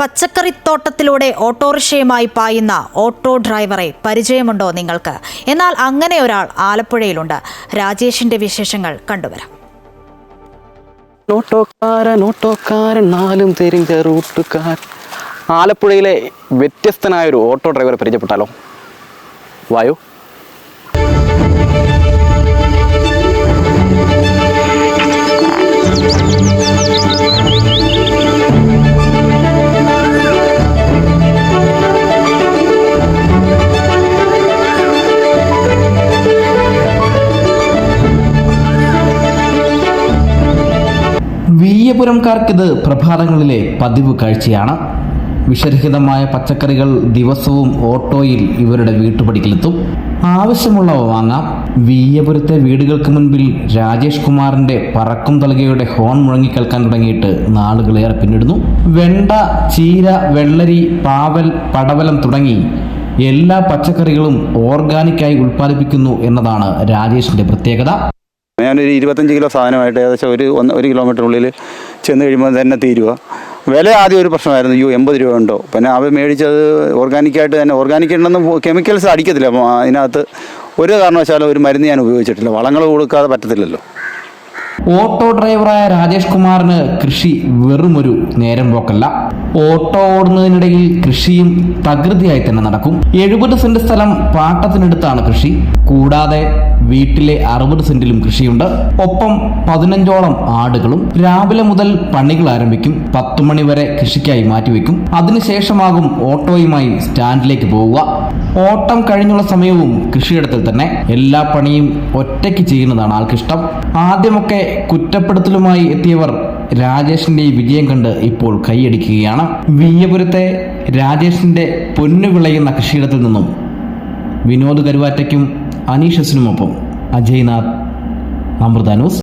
പച്ചക്കറിത്തോട്ടത്തിലൂടെ ഓട്ടോറിക്ഷയുമായി പായുന്ന ഓട്ടോ ഡ്രൈവറെ പരിചയമുണ്ടോ നിങ്ങൾക്ക്? എന്നാൽ അങ്ങനെ ഒരാൾ ആലപ്പുഴയിലുണ്ട്. രാജേഷിന്റെ വിശേഷങ്ങൾ കണ്ടുവരാം. ഓട്ടോക്കാരൻ ഓട്ടോക്കാരൻ നാലും തെരിഞ്ഞ റൂട്ടുകാർ ആലപ്പുഴയിലെ വ്യത്യസ്തനായ ഒരു ഓട്ടോ ഡ്രൈവറെ പരിചയപ്പെട്ടാലോ? വായു? വീയപുരംകാർക്കിത് പ്രഭാതങ്ങളിലെ പതിവ് കാഴ്ചയാണ്. വിഷരഹിതമായ പച്ചക്കറികൾ ദിവസവും ഓട്ടോയിൽ ഇവരുടെ വീട്ടുപടിക്കലെത്തും. ആവശ്യമുള്ളവ വാങ്ങാം. വീയപുരത്തെ വീടുകൾക്ക് മുൻപിൽ രാജേഷ് കുമാറിന്റെ പറക്കും തളികയുടെ ഹോൺ മുഴങ്ങിക്കേൾക്കാൻ തുടങ്ങിയിട്ട് നാളുകളേറെ പിന്നിടുന്നു. വെണ്ട ചീര വെള്ളരി പാവൽ പടവലം തുടങ്ങി എല്ലാ പച്ചക്കറികളും ഓർഗാനിക്കായി ഉൽപ്പാദിപ്പിക്കുന്നു എന്നതാണ് രാജേഷിന്റെ പ്രത്യേകത. ഞാനൊരു ഇരുപത്തഞ്ച് കിലോ സാധനമായിട്ട് ഏകദേശം ഒരു ഒന്ന് ഒരു കിലോമീറ്ററിനുള്ളിൽ ചെന്ന് കഴിയുമ്പോൾ തന്നെ തീരുക. വില ആദ്യം ഒരു പ്രശ്നമായിരുന്നു യു എൺപത് രൂപ ഉണ്ടോ? പിന്നെ അവ മേടിച്ചത് ഓർഗാനിക്കായിട്ട് തന്നെ ഓർഗാനിക് ഉണ്ടെന്ന് കെമിക്കൽസ് അടിക്കത്തില്ല. അതിനകത്ത് ഒരു കാരണവശാലും ഒരു മരുന്ന് ഞാൻ ഉപയോഗിച്ചിട്ടില്ല. വളങ്ങൾ കൊടുക്കാതെ പറ്റത്തില്ലല്ലോ. ഓട്ടോ ഡ്രൈവറായ രാജേഷ് കുമാറിന് കൃഷി വെറുമൊരു നേരം പോക്കല്ല. ഓട്ടോ ഓടുന്നതിനിടയിൽ കൃഷിയും തകൃതിയായി തന്നെ നടക്കും. എഴുപത് സെന്റ് സ്ഥലം പാട്ടത്തിനടുത്താണ് കൃഷി. കൂടാതെ വീട്ടിലെ അറുപത് സെന്റിലും കൃഷിയുണ്ട്. ഒപ്പം പതിനഞ്ചോളം ആടുകളും രാവിലെ മുതൽ പണികൾ ആരംഭിക്കും. പത്തു മണിവരെ കൃഷിക്കായി മാറ്റിവെക്കും അതിനുശേഷമാകും ഓട്ടോയുമായി സ്റ്റാൻഡിലേക്ക് പോവുക. ഓട്ടം കഴിഞ്ഞുള്ള സമയവും കൃഷിയിടത്തിൽ തന്നെ എല്ലാ പണിയും ഒറ്റയ്ക്ക് ചെയ്യുന്നതാണ് ആൾക്കിഷ്ടം. ആദ്യമൊക്കെ കുറ്റപ്പെടുത്തലുമായി എത്തിയവർ രാജേഷിന്റെ വിജയം കണ്ട് ഇപ്പോൾ കൈയടിക്കുകയാണ്. വീയപുരത്തെ രാജേഷിന്റെ പൊന്നു വിളയുന്ന കൃഷിയിടത്തിൽ നിന്നും വിനോദ് കരുവാറ്റയ്ക്കും അനീഷസിനുമൊപ്പം അജയ്നാഥ് അമൃത ന്യൂസ്.